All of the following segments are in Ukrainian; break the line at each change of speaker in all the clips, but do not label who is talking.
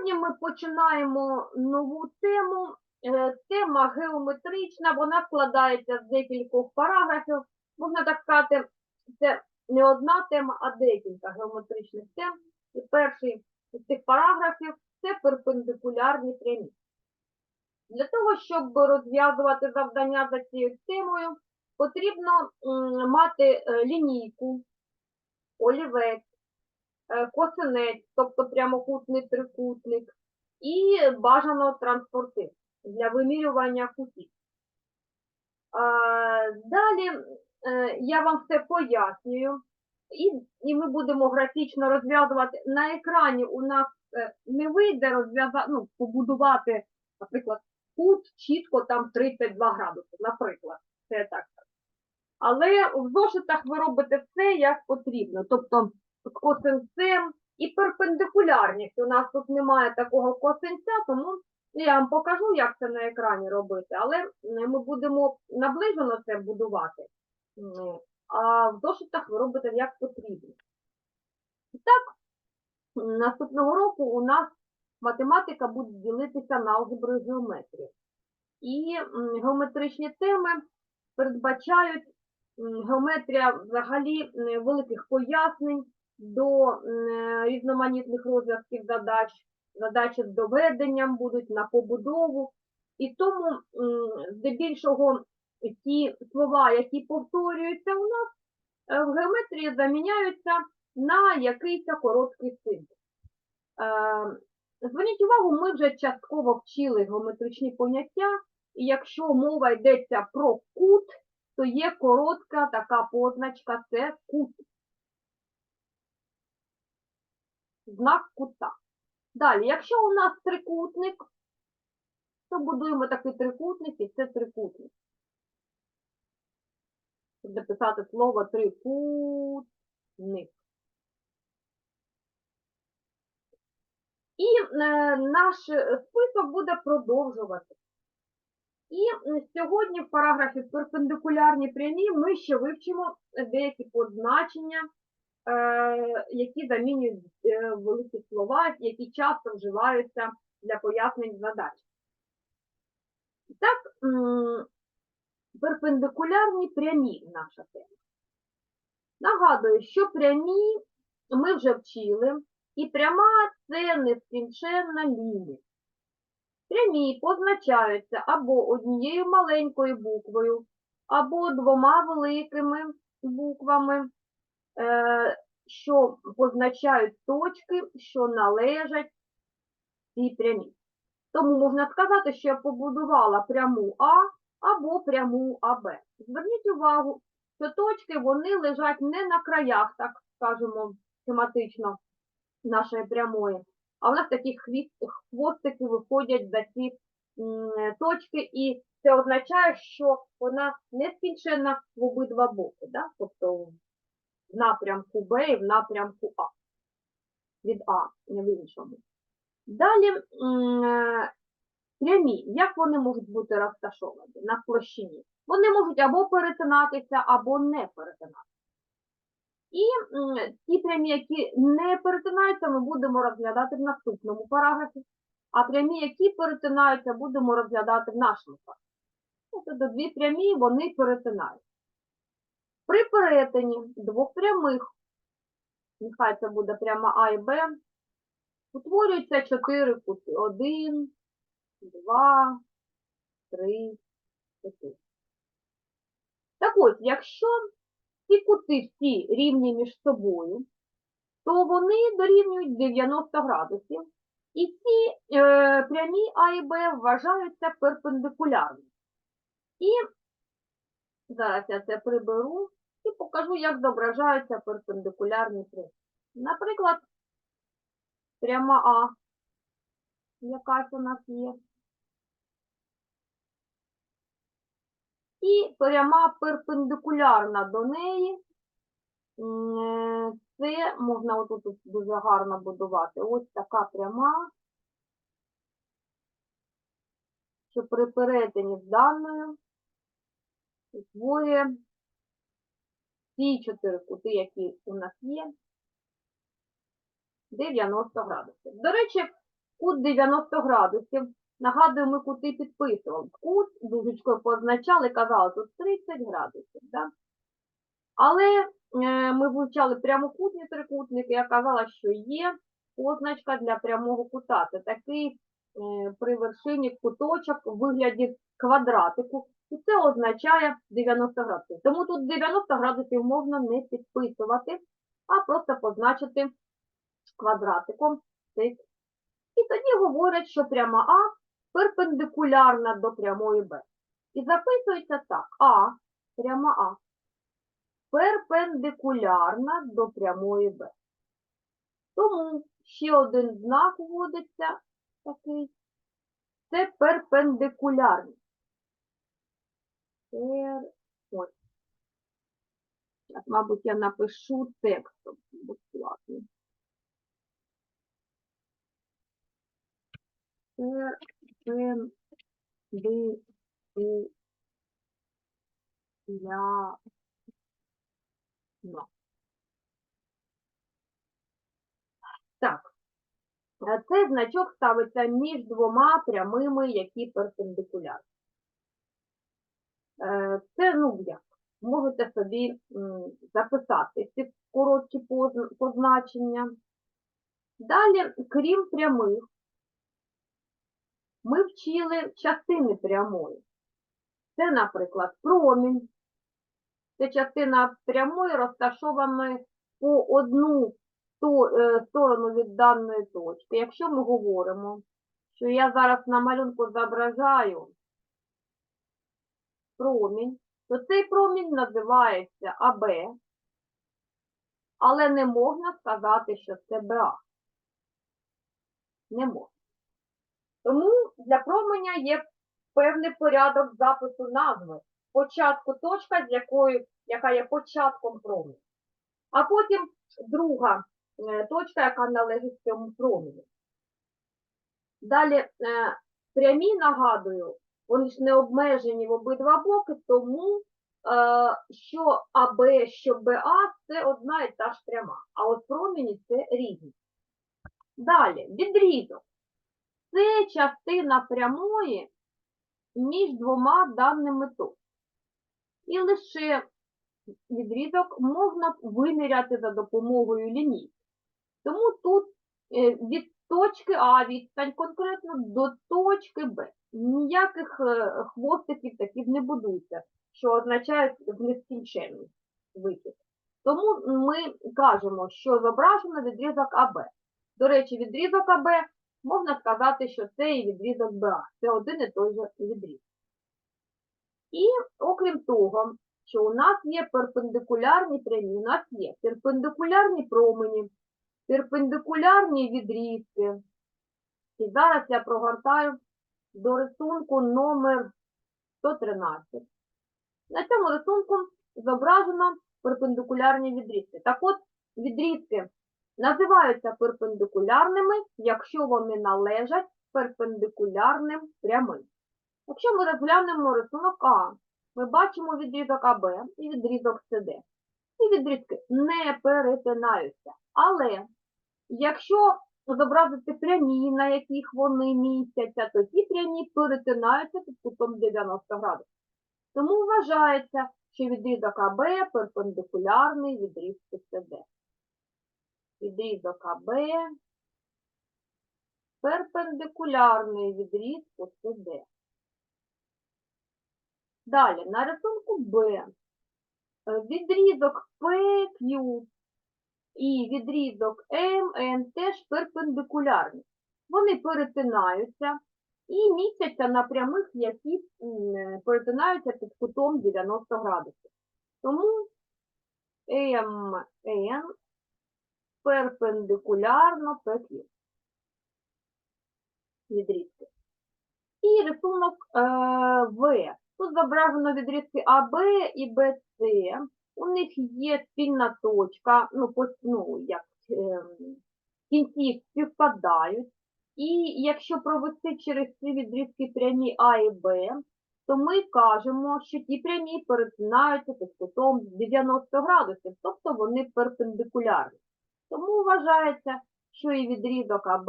Сьогодні ми починаємо нову тему. Е, Тема геометрична, вона складається з декількох параграфів. Можна так сказати, це не одна тема, а декілька геометричних тем. І перший з цих параграфів це перпендикулярні прямі. Для того, щоб розв'язувати завдання за цією темою, потрібно мати е, лінійку, олівець, косинець, тобто прямокутний трикутник, і бажано транспортир для вимірювання кутів. Далі е, я вам все пояснюю, і, і ми будемо графічно розв'язувати. На екрані у нас е, не вийде розв'язати, ну, побудувати, наприклад, кут чітко там 32 градуси, наприклад. Це так. Але в зошитах ви робите все як потрібно. Тобто косинцем і перпендикулярність. У нас тут немає такого косинця, тому я вам покажу, як це на екрані робити, але ми будемо наближено це будувати, а в зошитах ви робите як потрібно. І так, наступного року у нас математика буде ділитися на алгебру і геометрію. І геометричні теми передбачають геометрія взагалі великих пояснень до різноманітних розв'язків задач, задачі з доведенням будуть на побудову. І тому здебільшого ті слова, які повторюються у нас, е, в геометрії заміняються на якийсь короткий символ. Е, Зверніть увагу, ми вже частково вчили геометричні поняття, і якщо мова йдеться про кут, то є коротка така позначка це кут. Знак кута. Далі, якщо у нас трикутник, то будуємо такий трикутник і це трикутник. Щоб дописати слово трикутник. І е, наш список буде продовжувати. І сьогодні в параграфі перпендикулярні прямі ми ще вивчимо деякі позначення, які замінюють е, великі слова, які часто вживаються для пояснень задач. І Так, перпендикулярні прямі наша тема. Нагадую, що прямі ми вже вчили, і пряма це нескінченна лінія. Прямі позначаються або однією маленькою буквою, або двома великими буквами, е, що позначають точки, що належать цій прямій. Тому можна сказати, що я побудувала пряму А або пряму АБ. Зверніть увагу, що точки вони лежать не на краях, так скажемо, схематично нашої прямої, а в нас такі хвостики виходять за ці точки, і це означає, що вона нескінченна в обидва боки, да? тобто в напрямку Б і в напрямку А. Від А, не в іншому. Далі е, прямі, як вони можуть бути розташовані на площині? Вони можуть або перетинатися, або не перетинатися. І ті прямі, які не перетинаються, ми будемо розглядати в наступному параграфі, а прямі, які перетинаються, будемо розглядати в нашому параграфі. Тобто дві прямі вони перетинаються. При перетині двох прямих, нехай це буде пряма А і Б, утворюються чотири кути. Один, два, три, чотири. Так ось, якщо ці кути всі рівні між собою, то вони дорівнюють 90 градусів. І ці е, прямі А і Б вважаються перпендикулярними. І зараз я це приберу і покажу, як зображаються перпендикулярні прямі. Наприклад, пряма А, якась у нас є. І пряма перпендикулярна до неї. Це можна отут дуже гарно будувати. Ось така пряма, що при перетині з даною утворює ці чотири кути, які у нас є, 90 градусів. До речі, кут 90 градусів. Нагадую, ми кути підписували. Кут дужечкою позначали, казали, тут 30 градусів. Да? Але е, ми вивчали прямокутні трикутники, я казала, що є позначка для прямого кута. Це такий е, при вершині куточок у вигляді квадратику. І це означає 90 градусів. Тому тут 90 градусів можна не підписувати, а просто позначити квадратиком. І тоді говорять, що пряма А перпендикулярна до прямої Б. І записується так. А, пряма А, перпендикулярна до прямої Б. Тому ще один знак вводиться такий. Це перпендикулярність. Пер... Ой. Зараз, мабуть, я напишу текстом безплатно. Перпендикулярно. Так. Е, Цей значок ставиться між двома прямими, які перпендикулярні. Е, Це, ну, як, можете собі записати ці короткі позначення. Далі, крім прямих, ми вчили частини прямої. Це, наприклад, промінь. Це частина прямої розташована по одну е, сторону від даної точки. Якщо ми говоримо, що я зараз на малюнку зображаю промінь, то цей промінь називається АБ, але не можна сказати, що це БА. Не можна. Тому для променя є певний порядок запису назви. Спочатку точка, з якою, яка є початком променя. А потім друга е, точка, яка належить цьому промені. Далі е, прямі, нагадую, вони ж не обмежені в обидва боки, тому е, що АБ, що БА це одна і та ж пряма. А от промені це різні. Далі, відрізок. Це частина прямої між двома даними точками. І лише відрізок можна виміряти за допомогою лінійки. Тому тут е, від точки А відстань конкретно до точки Б. Ніяких е, хвостиків таких не будується, що означає в вихід. Тому ми кажемо, що зображено відрізок АБ. До речі, відрізок АБ можна сказати, що це і відрізок БА. Це один і той же відрізок. І окрім того, що у нас є перпендикулярні прямі, у нас є перпендикулярні промені, перпендикулярні відрізки. І зараз я прогортаю до рисунку номер 113. На цьому рисунку зображено перпендикулярні відрізки. Так от, відрізки називаються перпендикулярними, якщо вони належать перпендикулярним прямим. Якщо ми розглянемо рисунок А, ми бачимо відрізок АБ і відрізок СД. Ці відрізки не перетинаються. Але якщо зобразити прямі, на яких вони містяться, то ті прямі перетинаються під кутом 90 градусів. Тому вважається, що відрізок АБ перпендикулярний відрізку СД. Відрізок АБ перпендикулярний відрізку СД. Далі, на рисунку Б е, відрізок PQ і відрізок MN теж перпендикулярні. Вони перетинаються і містяться на прямих, які перетинаються під кутом 90 градусів. Тому MN перпендикулярно PQ. Відрізки. І рисунок е, В. Тут зображено відрізки АБ і БЦ. У них є спільна точка, ну, ну як е, кінці співпадають. І якщо провести через ці відрізки прямі А і Б, то ми кажемо, що ті прямі перетинаються під кутом 90 градусів, тобто вони перпендикулярні. Тому вважається, що і відрізок АБ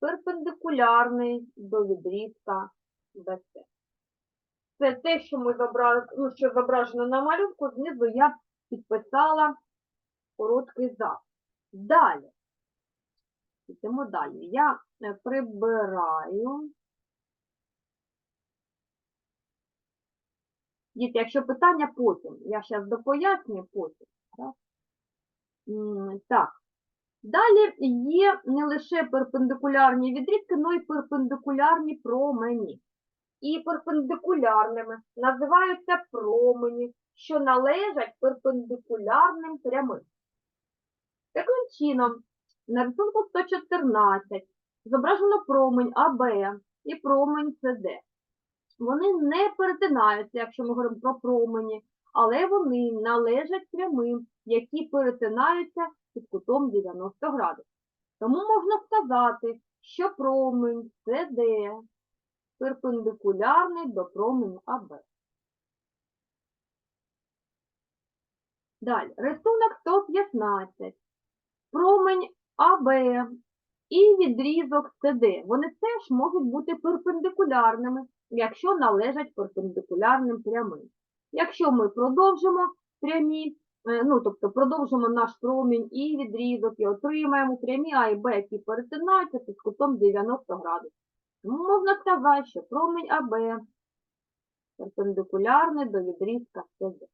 перпендикулярний до відрізка BC. Це те, що ми зобрали, ну, що зображено на малюнку, знизу я підписала короткий запис. Далі. Йдемо далі. Я е, прибираю. Діти, якщо питання потім, я зараз допоясню потім. Так. Так. Далі є не лише перпендикулярні відрізки, але й перпендикулярні промені. І перпендикулярними називаються промені, що належать перпендикулярним прямим. Таким чином, на рисунку 114 зображено промень АБ і промень СД. Вони не перетинаються, якщо ми говоримо про промені, але вони належать прямим, які перетинаються під кутом 90 градусів. Тому можна сказати, що промень СД перпендикулярний до променю АБ. Далі, рисунок 115. Промень АБ і відрізок СД. Вони теж можуть бути перпендикулярними, якщо належать перпендикулярним прямим. Якщо ми продовжимо прямі, е, ну, тобто продовжимо наш промінь і відрізок, і отримаємо прямі А і Б, які перетинаються під кутом 90 градусів. Тому можна сказати, що промінь АБ перпендикулярний до відрізка СД.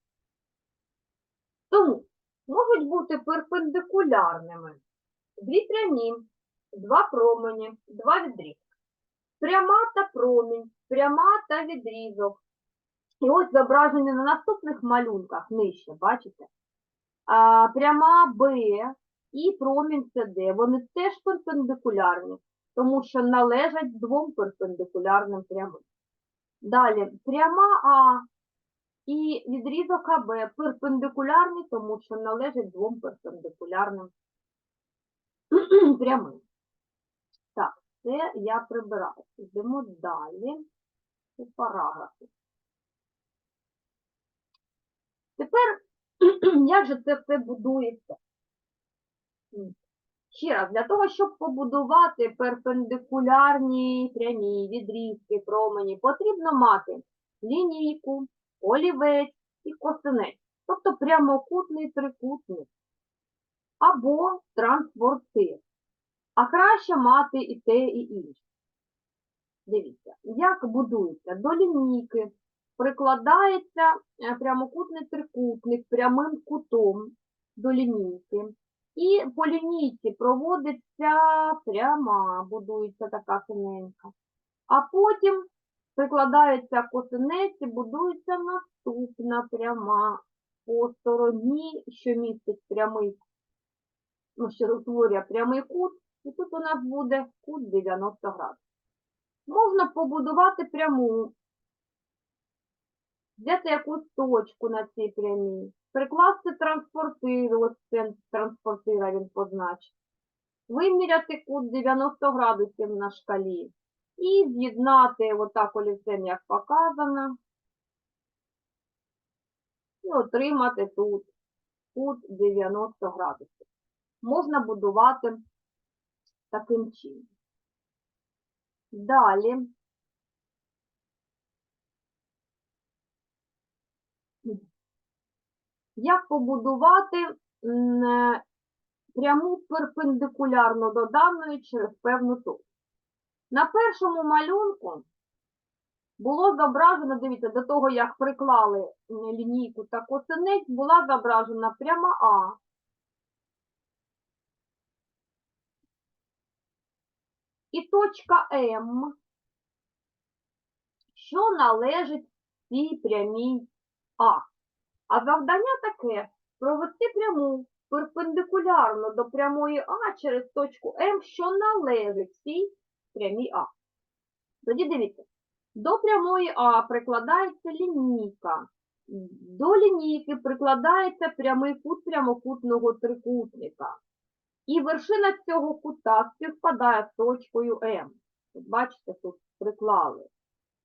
Тому можуть бути перпендикулярними дві прямі, два промені, два відрізки. Пряма та промінь, пряма та відрізок. І ось зображені на наступних малюнках нижче, бачите? А, пряма Б і промінь СД, вони теж перпендикулярні, тому що належать двом перпендикулярним прямим. Далі, пряма А і відрізок АБ перпендикулярні, тому що належать двом перпендикулярним прямим. Так, це я прибираю. Йдемо далі у параграфи. Тепер, як же це все будується? Ще раз, для того, щоб побудувати перпендикулярні прямі відрізки, промені, потрібно мати лінійку, олівець і косинець, тобто прямокутний трикутник або транспортир. А краще мати і те, і інше. Дивіться, як будується до лінійки прикладається е, прямокутний трикутник прямим кутом до лінійки. І по лінійці проводиться пряма, будується така синенька. А потім прикладається косинець і будується наступна пряма по стороні, що містить прямий, ну, що утворює прямий кут. І тут у нас буде кут 90 градусів. Можна побудувати пряму, взяти якусь точку на цій прямій, прикласти транспортир, транспортира він позначить, виміряти кут 90 градусів на шкалі і з'єднати отак олівцем, як показано, і отримати тут кут 90 градусів. Можна будувати таким чином. Далі. Як побудувати е, пряму перпендикулярно до даної через певну точку? На першому малюнку було зображено, дивіться, до того, як приклали лінійку та косинець, була зображена пряма А. І точка М, що належить цій прямій А. А завдання таке провести пряму перпендикулярно до прямої А через точку М, що належить цій прямій А. Тоді дивіться, до прямої А прикладається лінійка. До лінійки прикладається прямий кут прямокутного трикутника. І вершина цього кута співпадає з точкою М. Бачите, тут приклали.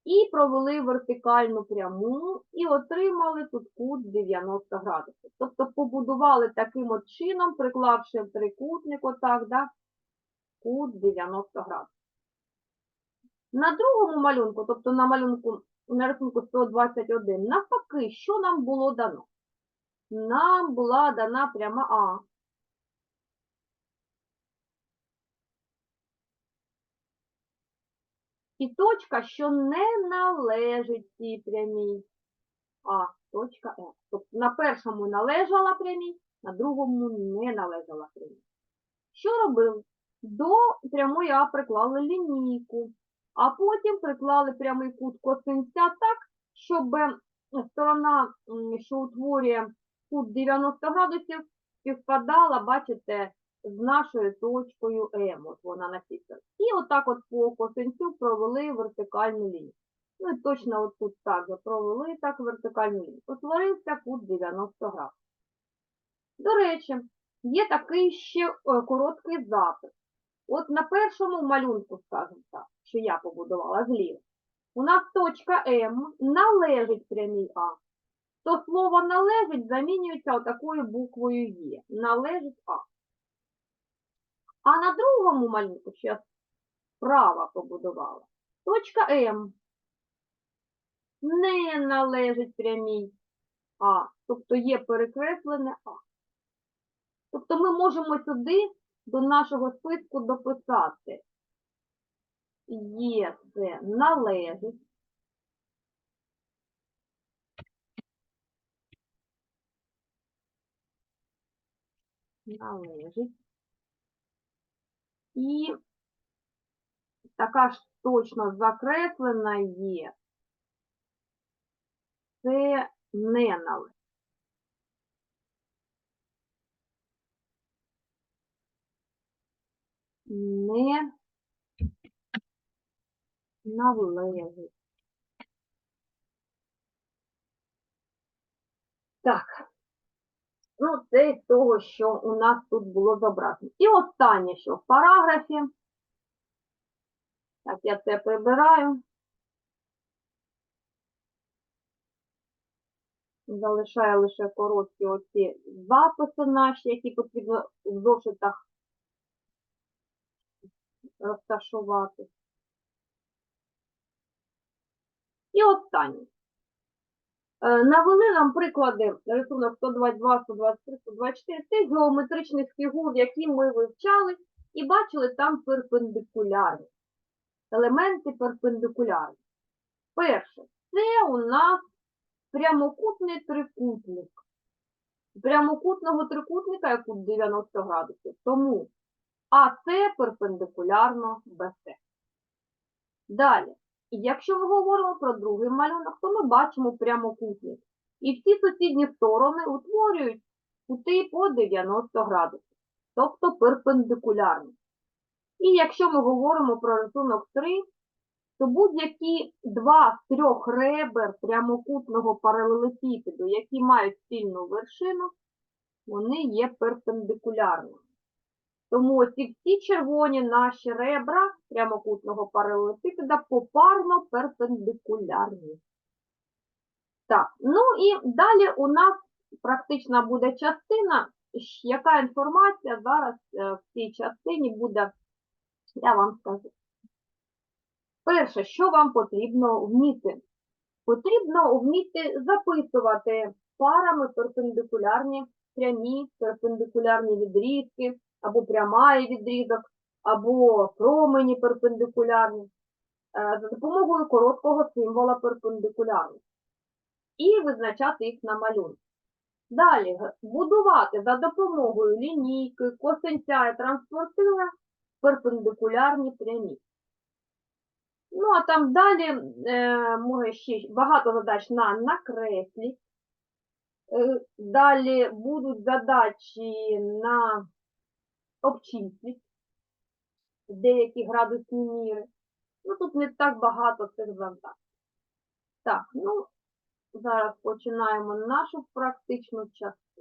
І провели вертикальну пряму і отримали тут кут 90 градусів. Тобто побудували таким от чином, приклавши трикутник, отак, да, кут 90 градусів. На другому малюнку, тобто на малюнку на рисунку 121, навпаки, що нам було дано? Нам була дана пряма А. І точка, що не належить цій прямій. А, точка Е. Тобто на першому належала прямій, на другому не належала прямій. Що робили? До прямої А приклали лінійку, а потім приклали прямий кут косинця так, щоб сторона, що утворює кут 90 градусів, співпадала, бачите, з нашою точкою М. От вона на цій. І отак от по косинцю провели вертикальну лінію. Ну і точно от тут так же провели так вертикальну лінію. Утворився кут 90 градусів. До речі, є такий ще е, короткий запис. От на першому малюнку, скажімо так, що я побудувала зліва, у нас точка М належить прямій А. То слово належить замінюється отакою буквою Є. Належить А. А на другому малюнку, що я справа побудувала, точка М не належить прямій А. Тобто є перекреслене А. Тобто ми можемо сюди до нашого списку дописати. Є це належить. Належить. І така ж точно закреслена є. Це не. Не належить. Так. Ну, це з того, що у нас тут було зображено. І останнє, що в параграфі. Так, я це прибираю. Залишаю лише короткі оці записи наші, які потрібно в зошитах розташувати. І останнє. Е, Навели нам приклади рисунок 122, 123, 124 тих геометричних фігур, які ми вивчали, і бачили там перпендикулярні. Елементи перпендикулярні. Перше, це у нас прямокутний трикутник. Прямокутного трикутника є кут 90 градусів. Тому АС перпендикулярно БС. Далі. І якщо ми говоримо про другий малюнок, то ми бачимо прямокутник. І всі сусідні сторони утворюють кути по 90 градусів, тобто перпендикулярні. І якщо ми говоримо про рисунок 3, то будь-які два з трьох ребер прямокутного паралелепіпеду, які мають спільну вершину, вони є перпендикулярними. Тому ці всі червоні наші ребра прямокутного паралелепіпеда попарно перпендикулярні. Так, ну і далі у нас практична буде частина. Яка інформація зараз е, в цій частині буде, я вам скажу. Перше, що вам потрібно вміти? Потрібно вміти записувати парами перпендикулярні прямі, перпендикулярні відрізки, або прямий відрізок, або промені перпендикулярні, е, за допомогою короткого символа перпендикулярності. І визначати їх на малюнку. Далі будувати за допомогою лінійки, косинця і транспортира перпендикулярні прямі. Ну, а там далі е, може ще багато задач на накреслі. Е, далі будуть задачі на обчисліть деякі градусні міри. Ну, тут не так багато цих завдань. Так, ну, зараз починаємо нашу практичну частину.